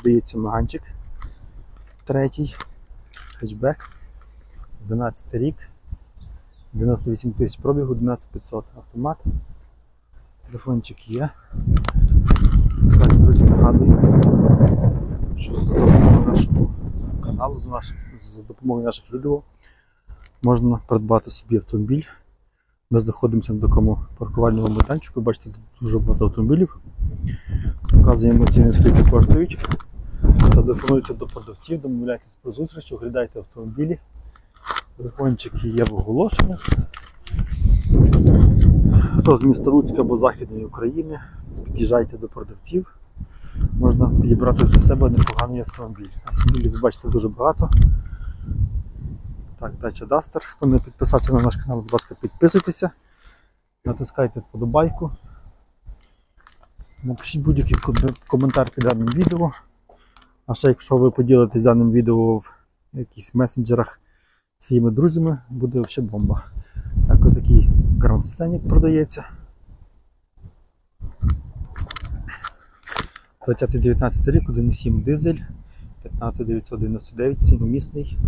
продається маганчик. Третій. Хетчбек. 12 рік. 98 тисяч пробігу, 11500 автомат. Телефончик є. Так, друзі, нагадую, що за допомогою нашого каналу, за, наш, за допомогою наших відео можна придбати собі автомобіль. Ми знаходимося на такому паркувальному майданчику. Бачите, тут дуже багато автомобілів. Показуємо ціни, скільки коштують. Телефонуйте до продавців, домовляйтесь про зустріч, оглядайте автомобілі. Телефончики є в оголошеннях. Хто з міста Луцька або Західної України, під'їжджайте до продавців. Можна підібрати для себе непоганий автомобіль. Автомобілів ви бачите дуже багато. Так, Dacia Duster. Хто не підписався на наш канал, будь ласка, підписуйтеся, натискайте вподобайку. Напишіть будь-який коментар під даним відео. А ще якщо ви поділитесь даним відео в якихось месенджерах з своїми друзями, буде взагалі бомба. Так, отакий Scenic продається. 2019 рік, 1,7 дизель, 15999, 7-місний,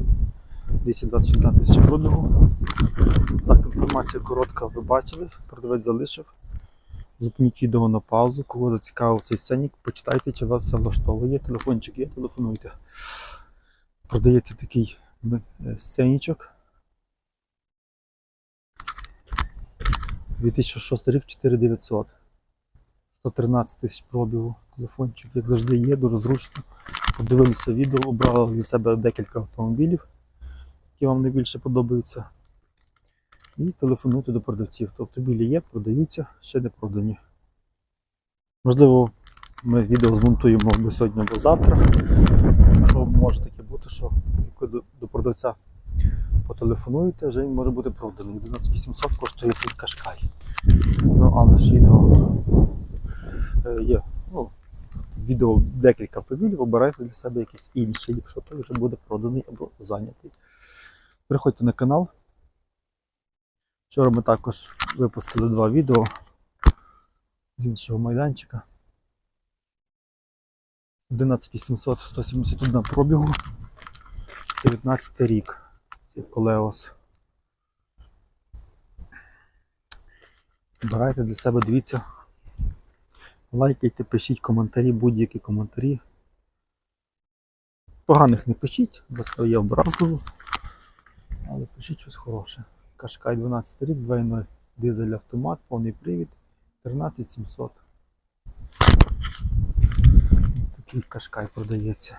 221 тисяча пробігу. Так, інформація коротка, ви бачили, продавець залишив. Зупиніть відео на паузу, кого зацікавив цей сценік, почитайте, чи вас все влаштовує. Телефончик є, телефонуйте. Продається такий е, сценічок. 2006 рік 4900. 113 тисяч пробігу. Телефончик, як завжди, є, дуже зручно. Подивилися відео, обрали для себе декілька автомобілів, які вам найбільше подобаються. І телефонуйте до продавців. Тобто автомобілі є, продаються, ще не продані. Можливо, ми відео змонтуємо або сьогодні або завтра. Якщо може таке бути, що до, до продавця потелефонуєте, вже він може бути проданий. 11800 коштує цей кашкай. Ну, але ж відео е, є. Ну, відео декілька автомобілів, обирайте для себе якийсь інший, якщо той вже буде проданий або зайнятий. Приходьте на канал. Вчора ми також випустили два відео з іншого майданчика. 11800 171 пробігу. 19 рік. Це Колеос. Обирайте для себе, дивіться. Лайкайте, пишіть коментарі, будь-які коментарі. Поганих не пишіть, бо це є образливо. Але пишіть щось хороше. Кашкай 12 рік, 2.0 дизель автомат, повний привід, 13700. Такий кашкай продається.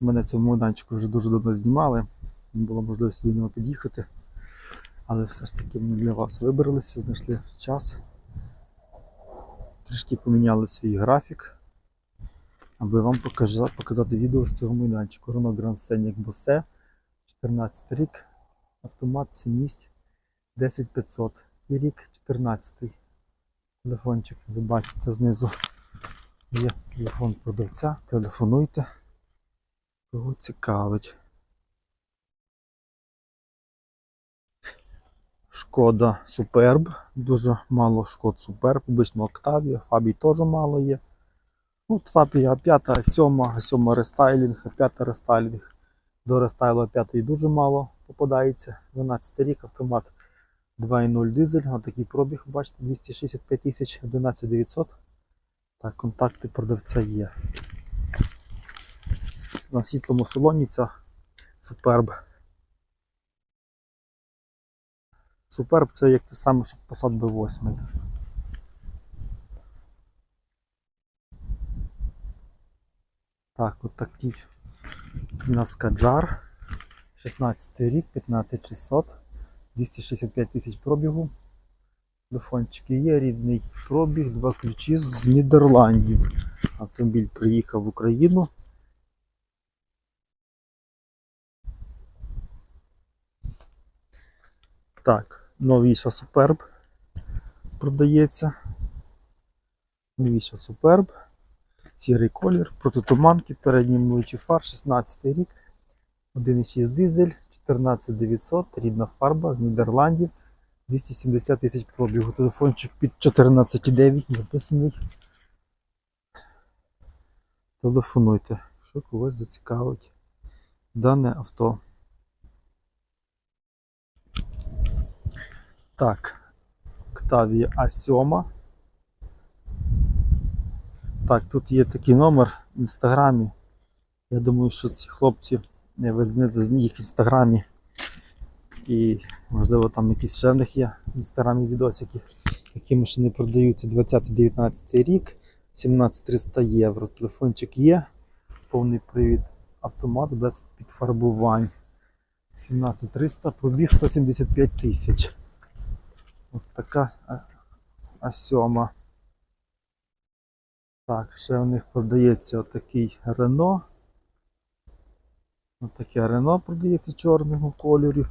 Мене цьому майданчику вже дуже давно знімали. Не було можливості до нього під'їхати. Але все ж таки ми для вас вибралися, знайшли час. Трішки поміняли свій графік, аби вам показати, показати відео з цього майданчику. Renault Grand Scenic Bose, 14 рік, автомат 7 місць 10500 і рік 14. Телефончик ви бачите знизу. Є телефон продавця, телефонуйте. Кого цікавить. Шкода Суперб. Дуже мало шкод Суперб. Обично Октавія, Фабій теж мало є. Ну, Фабія 5, 7, 7 рестайлінг, 5 рестайлінг. До рестайлу 5 дуже мало попадається. 12 рік автомат 2.0 дизель. Отакий пробіг, бачите, 265 тисяч, 11 900. Так, контакти продавця є. На світлому салоні ця Суперб. Суперб це як те саме, що Passat B8. Так, от такий у нас Каджар. 16 рік, 15600, 265 тисяч пробігу. Телефончики є, рідний пробіг, два ключі з Нідерландів. Автомобіль приїхав в Україну. Так, новіша Суперб продається. Новіша Суперб. Сірий колір, протитуманки, передній миючий фар, 16 рік, 1,6 дизель, 14900, рідна фарба з Нідерландів, 270 тисяч пробігу. Телефончик під 14,9 написаний. Телефонуйте, що когось зацікавить дане авто. Так, Octavia A7. Так, тут є такий номер в інстаграмі. Я думаю, що ці хлопці не визнати їх в інстаграмі. І можливо там якісь ще в них є в інстаграмі відосики, які машини продаються 20-19 рік, 17300 євро. Телефончик є, повний привід, автомат без підфарбувань. 17300, пробіг 175 тисяч. Ось така а- А7. Так, ще у них продається отакий Рено. Отаке Рено продається чорного кольору.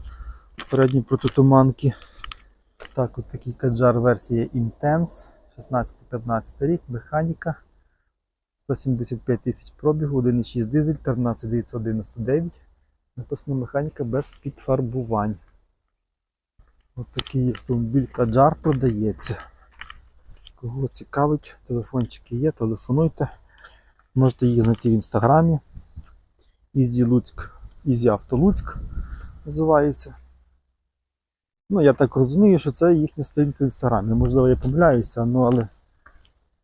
Передні протитуманки. Так, от такий каджар версія Intense. 16-15 рік, механіка. 175 тисяч пробігу, 1,6 дизель, 13999. Написано механіка без підфарбувань. Ось такий автомобіль Каджар продається. Кого цікавить, телефончики є, телефонуйте. Можете їх знайти в інстаграмі. Ізі Луцьк, Ізі Авто Луцьк називається. Ну, я так розумію, що це їхня сторінка в інстаграмі. Можливо, я помиляюся, ну, але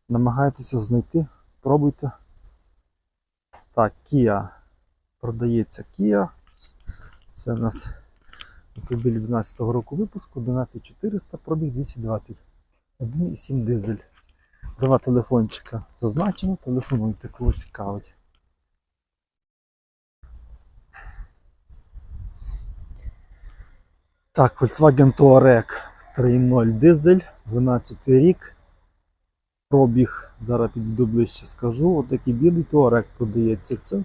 намагайтеся знайти, пробуйте. Так, Kia. Продається Kia. Це у нас автомобіль 12 року випуску, 11400, пробіг 220. 1,7 дизель. Два телефончика зазначено, телефонуйте, кого цікавить. Так, Volkswagen Touareg 3.0 дизель, 12 рік. Пробіг, зараз підійду ближче скажу. Отакий білий Touareg продається. Це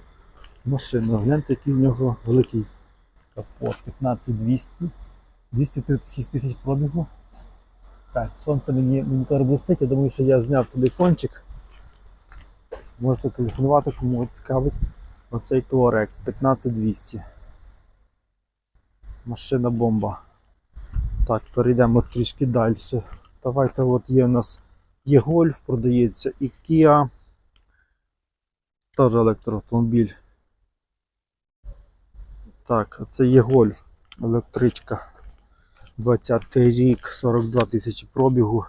машина. Гляньте, який в нього великий капот. 15200. 236 тисяч пробігу. Так, сонце мені монітор блистить, я думаю, що я зняв телефончик. Можете телефонувати, кому цікавить оцей Touareg 15200. Машина бомба. Так, перейдемо трішки далі. Давайте от є у нас є Golf, продається і Kia. Теж електроавтомобіль. Так, це є Golf, електричка. 20 рік, 42 тисячі пробігу.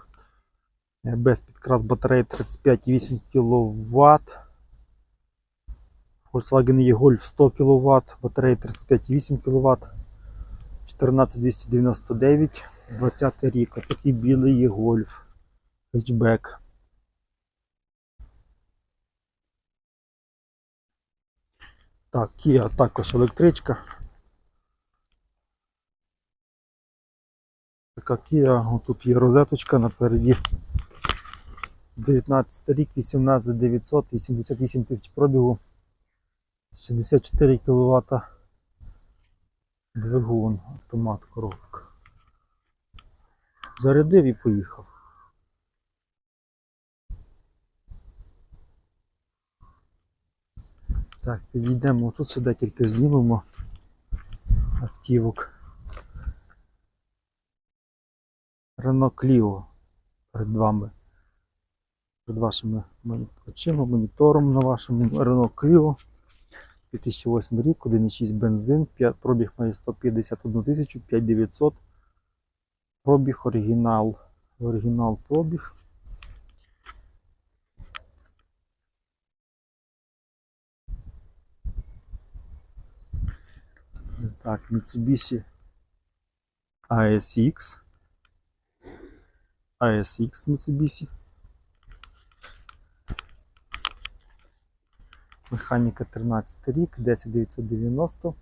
Е, Без підкрас батареї 35,8 кВт. Volkswagen e-Golf 100 кВт, батарея 35,8 кВт. 14299, 20 рік. Отакий білий e-Golf. Хетчбек. Так, Kia також електричка. Така Kia, тут є розеточка напереді. 19 рік, 18900, 88 тисяч пробігу, 64 кВт двигун, автомат, коробка. Зарядив і поїхав. Так, підійдемо. Тут ще декілька знімемо автівок. Renault Clio перед вами. Перед вашими очима, монітором на вашому Renault Clio. 2008 рік, 1,6 бензин, 5, пробіг має 151 тисячу, 5900. Пробіг оригінал. Оригінал пробіг. Так, Mitsubishi ASX. ASX Mitsubishi. Механіка 13 рік, 10990,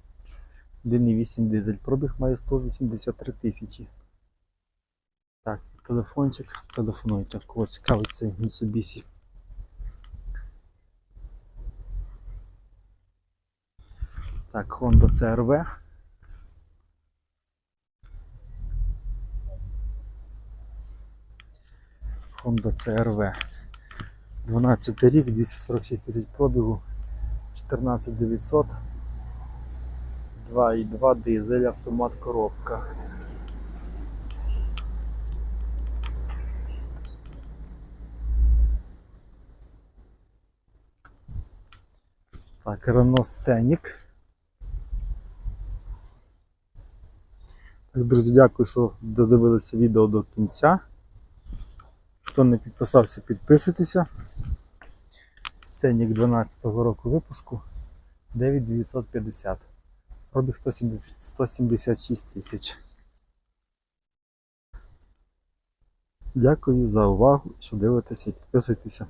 1,8 дизель. Пробіг має 183 тисячі. Так, телефончик, телефонуйте, кого цікавить цей Mitsubishi. Так, Honda CRV. Honda CRV. 12 рік, 246 тисяч пробігу, 14900, 2,2 дизель, автомат, коробка. Так, Renault Scenic. Так, друзі, дякую, що додивилися відео до кінця. Хто не підписався, підписуйтеся. Сценік 12-го року випуску 9950. Пробіг 170 176 тисяч. Дякую за увагу, що дивитеся і підписуйтеся.